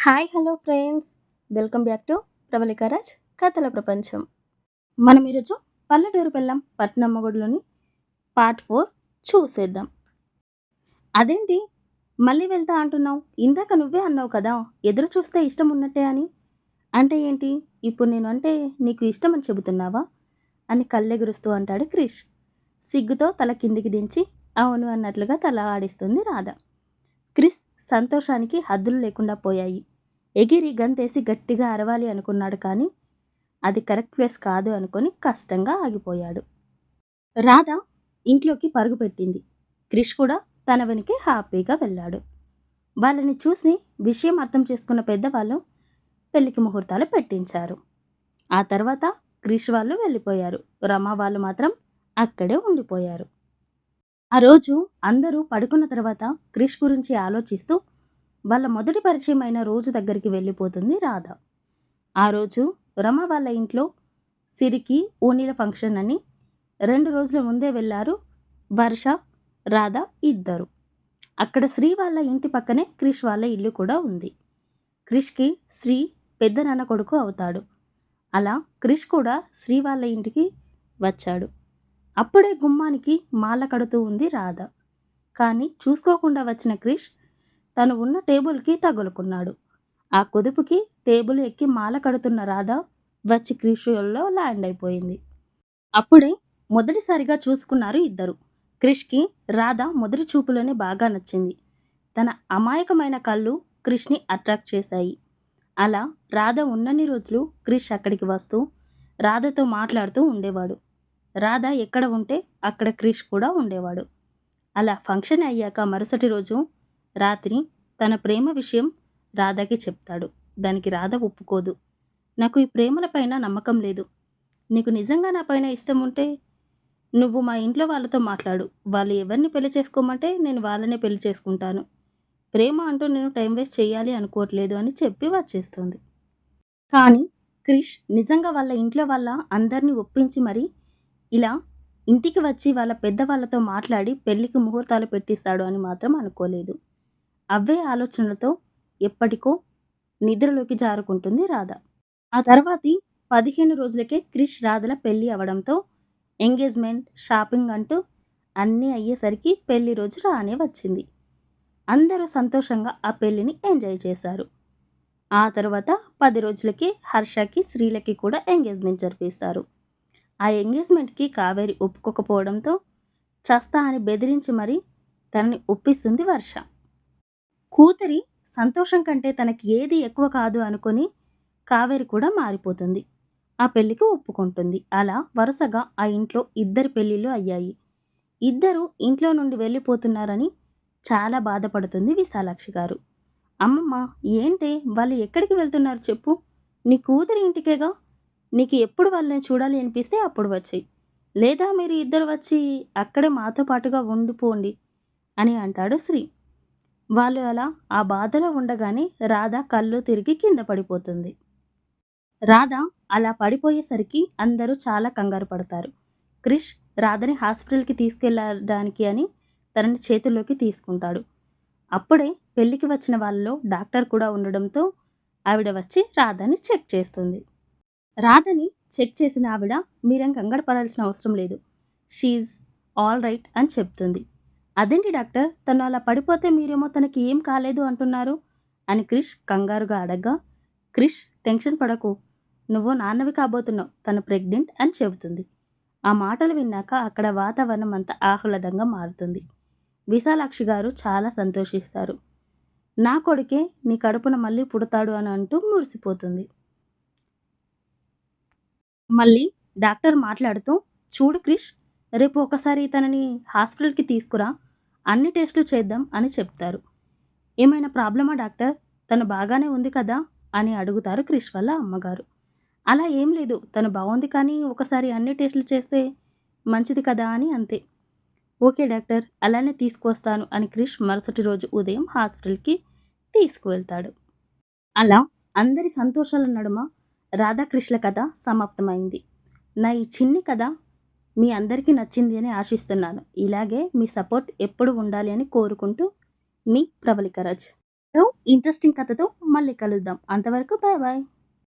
Hi hello friends. Welcome back to ప్రబలికారాజ్ కథల ప్రపంచం. మనం ఈరోజు పల్లెటూరు పెళ్ళం పట్నమ్మగుడిలోని పార్ట్ ఫోర్ చూసేద్దాం. అదేంటి? మళ్ళీ వెళ్తా అంటున్నావు? ఇందాక నువ్వే అన్నావు కదా ఎదురు చూస్తే ఇష్టం ఉన్నట్టే అని. అంటే ఏంటి? ఇప్పుడు నేను అంటే నీకు ఇష్టం అని చెబుతున్నావా? అని కళ్ళెగురుస్తూ అంటాడు క్రిష్. సిగ్గుతో తల కిందికి దించి అవును అన్నట్లుగా తల ఆడిస్తుంది రాధ. క్రిస్ సంతోషానికి హద్దులు లేకుండా పోయాయి. ఎగిరి గంతేసి గట్టిగా అరవాలి అనుకున్నాడు కానీ అది కరెక్ట్ ప్లేస్ కాదు అనుకొని కష్టంగా ఆగిపోయాడు. రాధ ఇంట్లోకి పరుగు పెట్టింది. క్రిష్ కూడా తన వెనకే హ్యాపీగా వెళ్ళాడు. వాళ్ళని చూసి విషయం అర్థం చేసుకున్న పెద్దవాళ్ళు పెళ్ళికి ముహూర్తాలు పెట్టించారు. ఆ తర్వాత క్రిష్ వాళ్ళు వెళ్ళిపోయారు. రమా వాళ్ళు మాత్రం అక్కడే ఉండిపోయారు. ఆ రోజు అందరూ పడుకున్న తర్వాత క్రిష్ గురించి ఆలోచిస్తూ వాళ్ళ మొదటి పరిచయం అయిన రోజు దగ్గరికి వెళ్ళిపోతుంది రాధ. ఆ రోజు రమ వాళ్ళ ఇంట్లో సిరికి ఓనీల ఫంక్షన్ అని రెండు రోజుల ముందే వెళ్ళారు వర్ష రాధ ఇద్దరు. అక్కడ శ్రీ వాళ్ళ ఇంటి పక్కనే క్రిష్ వాళ్ళ ఇల్లు కూడా ఉంది. క్రిష్కి శ్రీ పెద్ద నాన్న కొడుకు అవుతాడు. అలా క్రిష్ కూడా శ్రీ వాళ్ళ ఇంటికి వచ్చాడు. అప్పుడే గుమ్మానికి మాల కడుతూ ఉంది రాధ. కానీ చూసుకోకుండా వచ్చిన క్రిష్ తను ఉన్న టేబుల్కి తగులుకున్నాడు. ఆ కుదుపుకి టేబుల్ ఎక్కి మాల కడుతున్న రాధ వచ్చి క్రిష్లో ల్యాండ్ అయిపోయింది. అప్పుడే మొదటిసారిగా చూసుకున్నారు ఇద్దరు. క్రిష్కి రాధ మొదటి చూపులోనే బాగా నచ్చింది. తన అమాయకమైన కళ్ళు క్రిష్ని అట్రాక్ట్ చేశాయి. అలా రాధ ఉన్నన్ని రోజులు క్రిష్ అక్కడికి వస్తూ రాధతో మాట్లాడుతూ ఉండేవాడు. రాధ ఎక్కడ ఉంటే అక్కడ క్రిష్ కూడా ఉండేవాడు. అలా ఫంక్షన్ అయ్యాక మరుసటి రోజు రాత్రి తన ప్రేమ విషయం రాధకి చెప్తాడు. దానికి రాధ ఒప్పుకోదు. నాకు ఈ ప్రేమలపైన నమ్మకం లేదు. నీకు నిజంగా నా పైన ఇష్టం ఉంటే నువ్వు మా ఇంట్లో వాళ్ళతో మాట్లాడు. వాళ్ళు ఎవరిని పెళ్ళి చేసుకోమంటే నేను వాళ్ళనే పెళ్ళి చేసుకుంటాను. ప్రేమ అంటూ నేను టైం వేస్ట్ చేయాలి అనుకోవట్లేదు అని చెప్పి వచ్చేస్తుంది. కానీ క్రిష్ నిజంగా వాళ్ళ ఇంట్లో వాళ్ళ అందరినీ ఒప్పించి మరి ఇలా ఇంటికి వచ్చి వాళ్ళ పెద్దవాళ్ళతో మాట్లాడి పెళ్ళికి ముహూర్తాలు పెట్టిస్తాడు అని మాత్రం అనుకోలేదు. అవే ఆలోచనలతో ఎప్పటికో నిద్రలోకి జారుకుంటుంది రాధ. ఆ తర్వాతి పదిహేను రోజులకే క్రిష్ రాధల పెళ్ళి అవడంతో ఎంగేజ్మెంట్ షాపింగ్ అంటూ అన్నీ అయ్యేసరికి పెళ్ళి రోజు రానే వచ్చింది. అందరూ సంతోషంగా ఆ పెళ్ళిని ఎంజాయ్ చేశారు. ఆ తర్వాత పది రోజులకి హర్షకి శ్రీలకి కూడా ఎంగేజ్మెంట్ జరిపిస్తారు. ఆ ఎంగేజ్మెంట్కి కావేరి ఒప్పుకోకపోవడంతో చస్తా అని బెదిరించి మరీ తనని ఒప్పిస్తుంది వర్ష. కూతురి సంతోషం కంటే తనకి ఏది ఎక్కువ కాదు అనుకొని కావేరి కూడా మారిపోతుంది. ఆ పెళ్ళికి ఒప్పుకుంటుంది. అలా వరుసగా ఆ ఇంట్లో ఇద్దరు పెళ్ళిళ్ళు అయ్యాయి. ఇద్దరు ఇంట్లో నుండి వెళ్ళిపోతున్నారని చాలా బాధపడుతుంది విశాలాక్షి గారు. అమ్మమ్మ ఏంటే వాళ్ళు ఎక్కడికి వెళ్తున్నారు చెప్పు? నీ కూతురి ఇంటికేగా? నీకు ఎప్పుడు వాళ్ళని చూడాలి అనిపిస్తే అప్పుడు వచ్చాయి. లేదా మీరు ఇద్దరు వచ్చి అక్కడే మాతో పాటుగా ఉండిపోండి అని అంటాడు శ్రీ. వాళ్ళు అలా ఆ బాధలో ఉండగానే రాధ కళ్ళు తిరిగి కింద పడిపోతుంది. రాధ అలా పడిపోయేసరికి అందరూ చాలా కంగారు పడతారు. క్రిష్ రాధని హాస్పిటల్కి తీసుకెళ్ళడానికి అని తనని చేతుల్లోకి తీసుకుంటాడు. అప్పుడే పెళ్ళికి వచ్చిన వాళ్ళలో డాక్టర్ కూడా ఉండడంతో ఆవిడ వచ్చి రాధని చెక్ చేస్తుంది. రాధని చెక్ చేసిన ఆవిడ మీరేం కంగారు పడాల్సిన అవసరం లేదు. షీజ్ ఆల్ రైట్ అని చెప్తుంది. అదేంటి డాక్టర్? తను అలా పడిపోతే మీరేమో తనకి ఏం కాలేదు అంటున్నారు? అని క్రిష్ కంగారుగా అడగ్గా క్రిష్ టెన్షన్ పడకు. నువ్వు నాన్నవి కాబోతున్నావు. తను ప్రెగ్నెంట్ అని చెబుతుంది. ఆ మాటలు విన్నాక అక్కడ వాతావరణం అంతా ఆహ్లాదంగా మారుతుంది. విశాలాక్షి గారు చాలా సంతోషిస్తారు. నా కొడుకే నీ కడుపున మళ్ళీ పుడతాడు అని అంటూ మురిసిపోతుంది. మళ్ళీ డాక్టర్ మాట్లాడుతూ చూడు క్రిష్ రేపు ఒకసారి తనని హాస్పిటల్కి తీసుకురా అన్ని టెస్టులు చేద్దాం అని చెప్తారు. ఏమైనా ప్రాబ్లమా డాక్టర్? తను బాగానే ఉంది కదా? అని అడుగుతారు క్రిష్ వాళ్ళ అమ్మగారు. అలా ఏం లేదు తను బాగుంది కానీ ఒకసారి అన్ని టెస్టులు చేస్తే మంచిది కదా? అని అంతే. ఓకే డాక్టర్ అలానే తీసుకొస్తాను అని క్రిష్ మరుసటి రోజు ఉదయం హాస్పిటల్కి తీసుకువెళ్తాడు. అలా అందరి సంతోషాల నడుమ రాధాకృష్ణ కథ సమాప్తమైంది. నా ఈ చిన్ని కథ మీ అందరికీ నచ్చింది అని ఆశిస్తున్నాను. ఇలాగే మీ సపోర్ట్ ఎప్పుడు ఉండాలి అని కోరుకుంటూ మీ ప్రబలికరాజ్ ఇంట్రెస్టింగ్ కథతో మళ్ళీ కలుద్దాం. అంతవరకు బాయ్ బాయ్.